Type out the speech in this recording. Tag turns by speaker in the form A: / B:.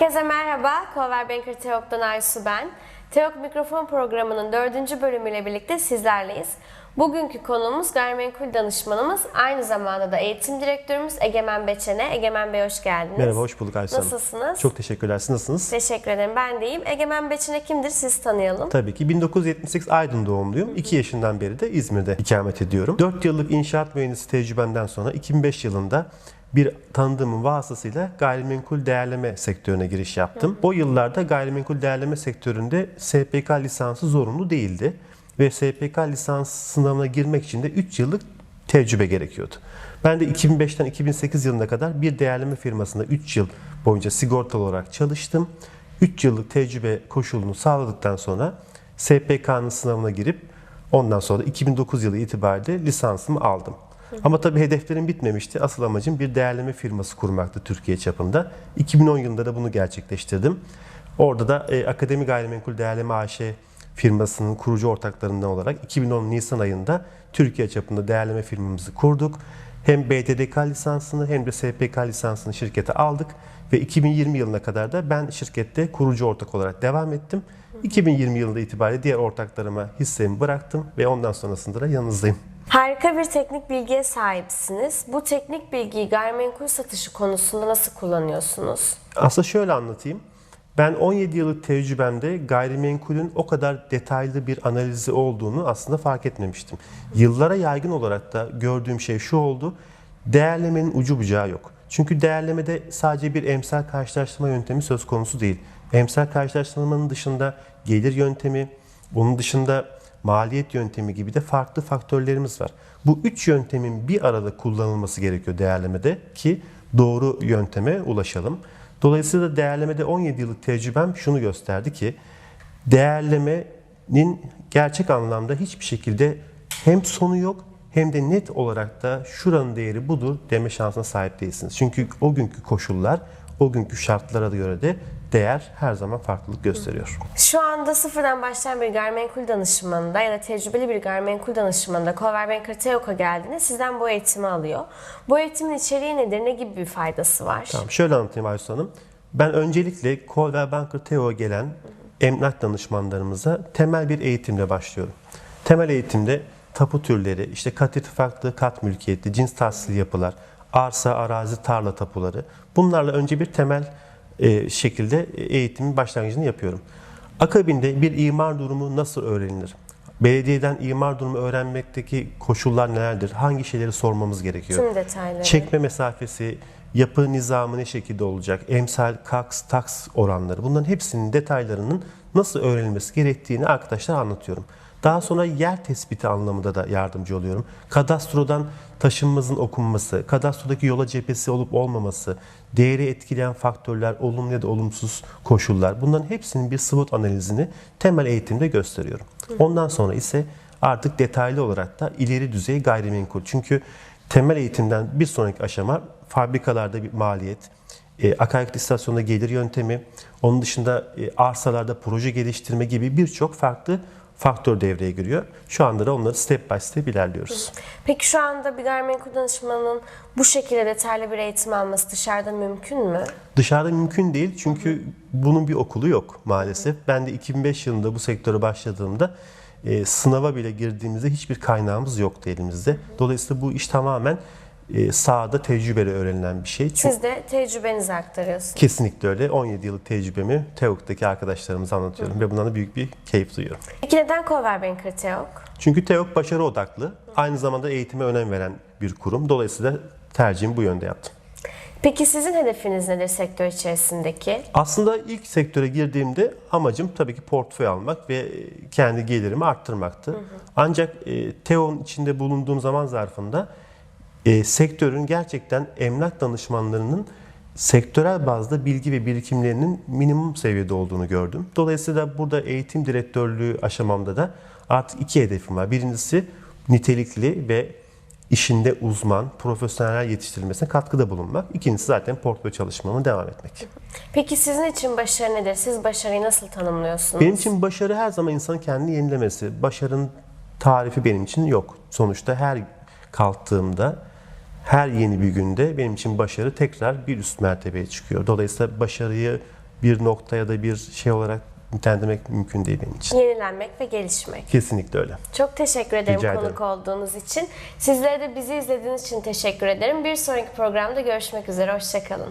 A: Herkese merhaba. Cover Banker Teok'tan Aysu ben. Teok Mikrofon programının dördüncü bölümüyle birlikte sizlerleyiz. Bugünkü konuğumuz gayrimenkul danışmanımız, aynı zamanda da eğitim direktörümüz Egemen Beçen'e. Egemen Bey hoş geldiniz.
B: Merhaba, hoş bulduk Ayşe Hanım.
A: Nasılsınız?
B: Çok teşekkürler. Siz nasılsınız?
A: Teşekkür ederim. Ben de iyiyim. Egemen Beçen'e kimdir? Siz tanıyalım.
B: Tabii ki 1978 Aydın doğumluyum. 2 yaşından beri de İzmir'de ikamet ediyorum. 4 yıllık inşaat mühendisi tecrübemden sonra 2005 yılında bir tanıdığımın vasıtasıyla gayrimenkul değerleme sektörüne giriş yaptım. O yıllarda gayrimenkul değerleme sektöründe SPK lisansı zorunlu değildi. Ve SPK lisans sınavına girmek için de 3 yıllık tecrübe gerekiyordu. Ben de 2005'ten 2008 yılına kadar bir değerleme firmasında 3 yıl boyunca sigortalı olarak çalıştım. 3 yıllık tecrübe koşulunu sağladıktan sonra SPK'nın sınavına girip ondan sonra 2009 yılı itibariyle lisansımı aldım. Ama tabii hedeflerim bitmemişti. Asıl amacım bir değerleme firması kurmaktı Türkiye çapında. 2010 yılında da bunu gerçekleştirdim. Orada da e, Akademi Gayrimenkul Değerleme AŞ firmasının kurucu ortaklarından olarak 2010 Nisan ayında Türkiye çapında değerleme firmamızı kurduk. Hem BDDK lisansını hem de SPK lisansını şirkete aldık ve 2020 yılına kadar da ben şirkette kurucu ortak olarak devam ettim. 2020 yılında itibariyle diğer ortaklarıma hissemi bıraktım ve ondan sonrasında da yanınızdayım.
A: Harika bir teknik bilgiye sahipsiniz. Bu teknik bilgiyi gayrimenkul satışı konusunda nasıl kullanıyorsunuz?
B: Aslında şöyle anlatayım. Ben 17 yıllık tecrübemde gayrimenkulün o kadar detaylı bir analizi olduğunu aslında fark etmemiştim. Yıllara yaygın olarak da gördüğüm şey şu oldu. Değerlemenin ucu bucağı yok. Çünkü değerlemede sadece bir emsal karşılaştırma yöntemi söz konusu değil. Emsal karşılaştırmanın dışında gelir yöntemi, onun dışında maliyet yöntemi gibi de farklı faktörlerimiz var. Bu üç yöntemin bir arada kullanılması gerekiyor değerlemede ki doğru yönteme ulaşalım. Dolayısıyla değerlemede 17 yıllık tecrübem şunu gösterdi ki değerlemenin gerçek anlamda hiçbir şekilde hem sonu yok hem de net olarak da şuranın değeri budur deme şansına sahip değilsiniz. Çünkü o günkü koşullar, o günkü şartlara göre de değer her zaman farklılık gösteriyor.
A: Şu anda sıfırdan başlayan bir gayrimenkul danışmanında ya da tecrübeli bir gayrimenkul danışmanında Cover Banker Teok'a geldiğinde sizden bu eğitimi alıyor. Bu eğitimin içeriği nedir? Ne gibi bir faydası var?
B: Tamam şöyle anlatayım Aysu Hanım. Ben öncelikle Coldwell Banker Teo'ya gelen emlak danışmanlarımıza temel bir eğitimle başlıyorum. Temel eğitimde tapu türleri, işte kat ittifaklı, kat mülkiyetli, cins tahsil yapılar, arsa, arazi, tarla tapuları. Bunlarla önce bir temel e, şekilde eğitimin başlangıcını yapıyorum. Akabinde bir imar durumu nasıl öğrenilir? Belediyeden imar durumu öğrenmekteki koşullar nelerdir? Hangi şeyleri sormamız gerekiyor?
A: Tüm detayları.
B: Çekme mesafesi, yapı nizamı ne şekilde olacak, emsal, kaks, taks oranları bunların hepsinin detaylarının nasıl öğrenilmesi gerektiğini arkadaşlar anlatıyorum. Daha sonra yer tespiti anlamında da yardımcı oluyorum. Kadastrodan taşınmazın okunması, kadastrodaki yola cephesi olup olmaması, değeri etkileyen faktörler, olumlu ya da olumsuz koşullar bunların hepsinin bir SWOT analizini temel eğitimde gösteriyorum. Ondan sonra ise artık detaylı olarak da ileri düzey gayrimenkul. Çünkü temel eğitimden bir sonraki aşama fabrikalarda bir maliyet, e, akaryakıt istasyonunda gelir yöntemi, onun dışında e, arsalarda proje geliştirme gibi birçok farklı faktör devreye giriyor. Şu anda da onları step by step ilerliyoruz.
A: Peki şu anda bir gayrimenkul danışmanının bu şekilde detaylı bir eğitim alması dışarıda mümkün mü?
B: Dışarıda mümkün değil çünkü bunun bir okulu yok maalesef. Ben de 2005 yılında bu sektöre başladığımda e, sınava bile girdiğimizde hiçbir kaynağımız yoktu elimizde. Dolayısıyla bu iş tamamen e, sahada tecrübeyle öğrenilen bir şey. Çünkü
A: Siz de tecrübenizi aktarıyorsunuz.
B: kesinlikle öyle. 17 yıllık tecrübemi TEOK'taki arkadaşlarımıza anlatıyorum ve bundan da büyük bir keyif duyuyorum.
A: Peki neden Cover Banker Teok?
B: Çünkü TEOK başarı odaklı, aynı zamanda eğitime önem veren bir kurum. Dolayısıyla tercihimi bu yönde yaptım.
A: Peki sizin hedefiniz nedir sektör içerisindeki?
B: Aslında ilk sektöre girdiğimde amacım tabii ki portföy almak ve kendi gelirimi arttırmaktı. Ancak e, TEO'nun içinde bulunduğum zaman zarfında e, sektörün gerçekten emlak danışmanlarının sektörel bazda bilgi ve birikimlerinin minimum seviyede olduğunu gördüm. Dolayısıyla burada eğitim direktörlüğü aşamamda da artık iki hedefim var. Birincisi nitelikli ve işinde uzman, profesyoneller yetiştirilmesine katkıda bulunmak. İkincisi zaten portföy çalışmama devam etmek.
A: Peki sizin için başarı nedir? Siz başarıyı nasıl tanımlıyorsunuz?
B: Benim için başarı her zaman insanın kendini yenilemesi. Başarının tarifi benim için yok. Sonuçta her kalktığımda, her yeni bir günde benim için başarı tekrar bir üst mertebeye çıkıyor. Dolayısıyla başarıyı bir nokta ya da bir şey olarak nitelendirmek mümkün değil benim için.
A: Yenilenmek ve gelişmek.
B: Kesinlikle öyle.
A: Çok teşekkür ederim
B: Rica
A: konuk
B: ederim.
A: olduğunuz için. Sizlere de bizi izlediğiniz için teşekkür ederim. Bir sonraki programda görüşmek üzere. Hoşçakalın.